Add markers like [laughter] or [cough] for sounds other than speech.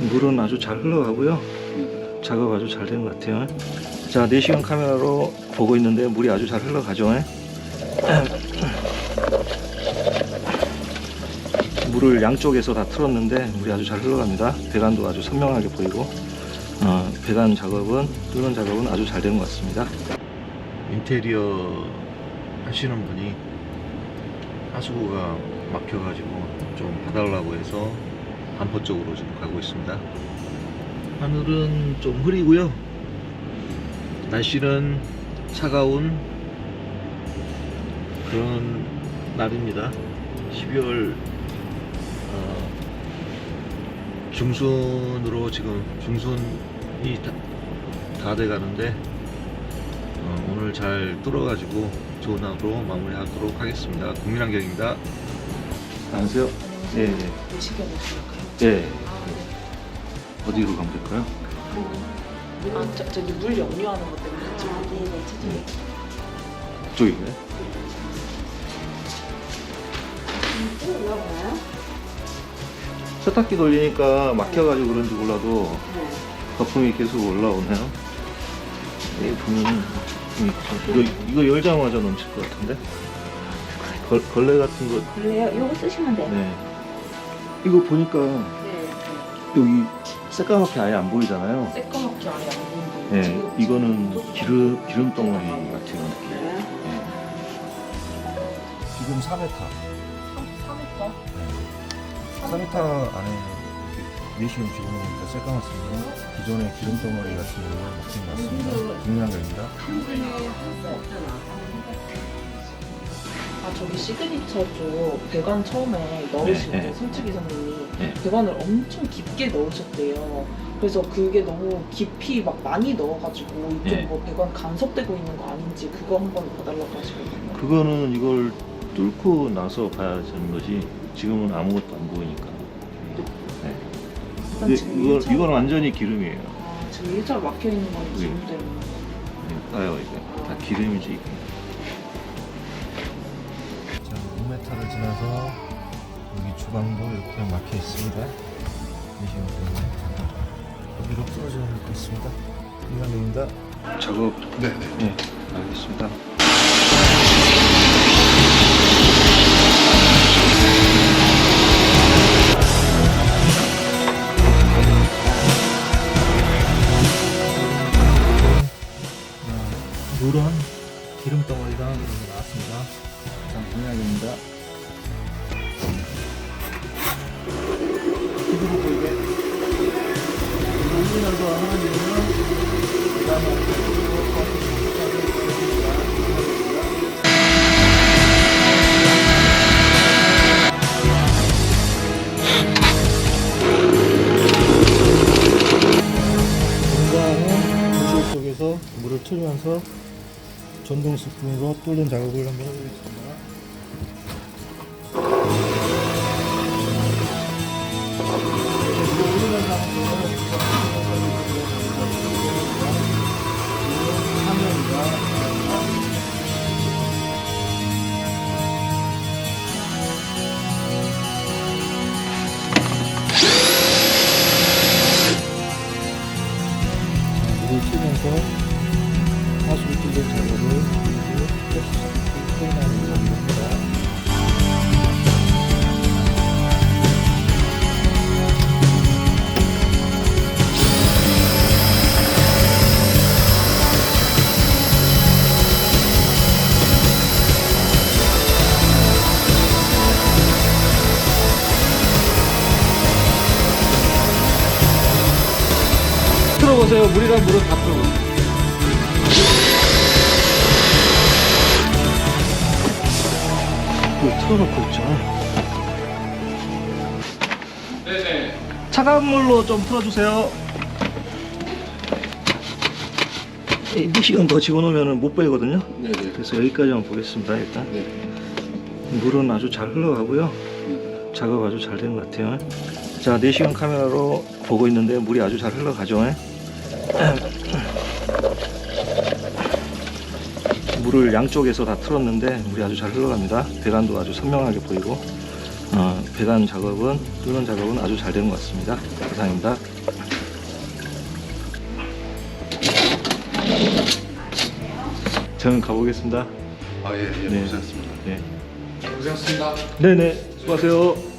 물은 아주 잘 흘러가고요. 작업 아주 잘 된 것 같아요. 자, 4시간 카메라로 보고 있는데 물이 아주 잘 흘러가죠. [clears throat] 물을 양쪽에서 다 틀었는데 물이 아주 잘 흘러갑니다. 배관도 아주 선명하게 보이고 어, 배관 작업은 뚫는 작업은 아주 잘 된 것 같습니다. 인테리어 하시는 분이 하수구가 막혀가지고 좀 봐달라고 해서 반포 쪽으로 지금 가고 있습니다. 하늘은 좀 흐리고요. 날씨는 차가운 그런 날입니다. 12월 어, 중순으로 지금 중순이 다, 다 돼가는데 어, 오늘 잘 뚫어가지고 좋은 하루로 마무리하도록 하겠습니다. 국민환경입니다. 안녕하세요. 예, 예. 내시경을 시작해요. 예. 어디로 가면 될까요? 아, 저, 저기 물 역류하는 것 때문에 같이 네네, 저기. 그쪽인가요? 올라가요? 세탁기 돌리니까 막혀가지고 그런지 몰라도 네. 거품이 계속 올라오네요. 이 보면은 음, 이거 이거 열자마자 넘칠 것 같은데 걸, 걸레 같은 거. 그래요? 이거 쓰시면 돼요. 네. 이거 보니까 네. 여기 새까맣게 아예 안 보이잖아요. 새까맣게 아예 안 보이는데. 네, 지금 이거는 기름 기름 덩어리 같은 느낌. 네. 네. 지금 4m. 3m? 4m 안에 내시경 집어넣으니까 새까맣습니다. 기존의 기름 덩어리 같은 경우는 막힌 것 같습니다. 중요한입니다 아, 저기 시그니처 쪽 배관 처음에 넣으실 네, 때 네. 손치기 선생님이 네. 배관을 엄청 깊게 넣으셨대요. 그래서 그게 너무 깊이 막 많이 넣어가지고 이쪽 네. 뭐 배관 간섭되고 있는 거 아닌지 그거 한번 봐달라고 하시거든요. 그거는 이걸 뚫고 나서 봐야 되는 거지. 지금은 아무것도 안 보이니까. 네. 일단 근데 지금 이거 일차- 이건 완전히 기름이에요. 아, 지금 1차 막혀 있는 건 네. 기름 때문에. 네, 봐요 이게 다 기름이지 5m를 지나서 여기 주방도 이렇게 막혀 있습니다. 내시경 때문에 여기로 풀어져 놓고 있습니다. 이만입니다. 작업 네 네. 네, 알겠습니다. 누런 기름 덩어리가 이런 게 나왔습니다. 자, 공약입니다. 물을 틀면서 전동 스푼으로 뚫는 작업을 한번 해보겠습니다. 틀면서 틀어보세요. 물이랑 물을 다 틀어보세요. 물 틀어놓고 있죠. 네네. 차가운 물로 좀 풀어주세요. 이 시간 더 집어넣으면 못 빼거든요. 네네. 그래서 여기까지만 보겠습니다. 일단 네. 물은 아주 잘 흘러가고요. 작업 아주 잘 된 것 같아요. 자, 4시간 카메라로 보고 있는데 물이 아주 잘 흘러가죠. 물을 양쪽에서 다 틀었는데 물이 아주 잘 흘러갑니다. 배관도 아주 선명하게 보이고 어, 배관 작업은 뚫는 작업은 아주 잘된것 같습니다. 이상입니다. 저는 가보겠습니다. 아, 예, 예, 네. 고생하셨습니다. 네. 고생하셨습니다. 네네 수고하세요. 네.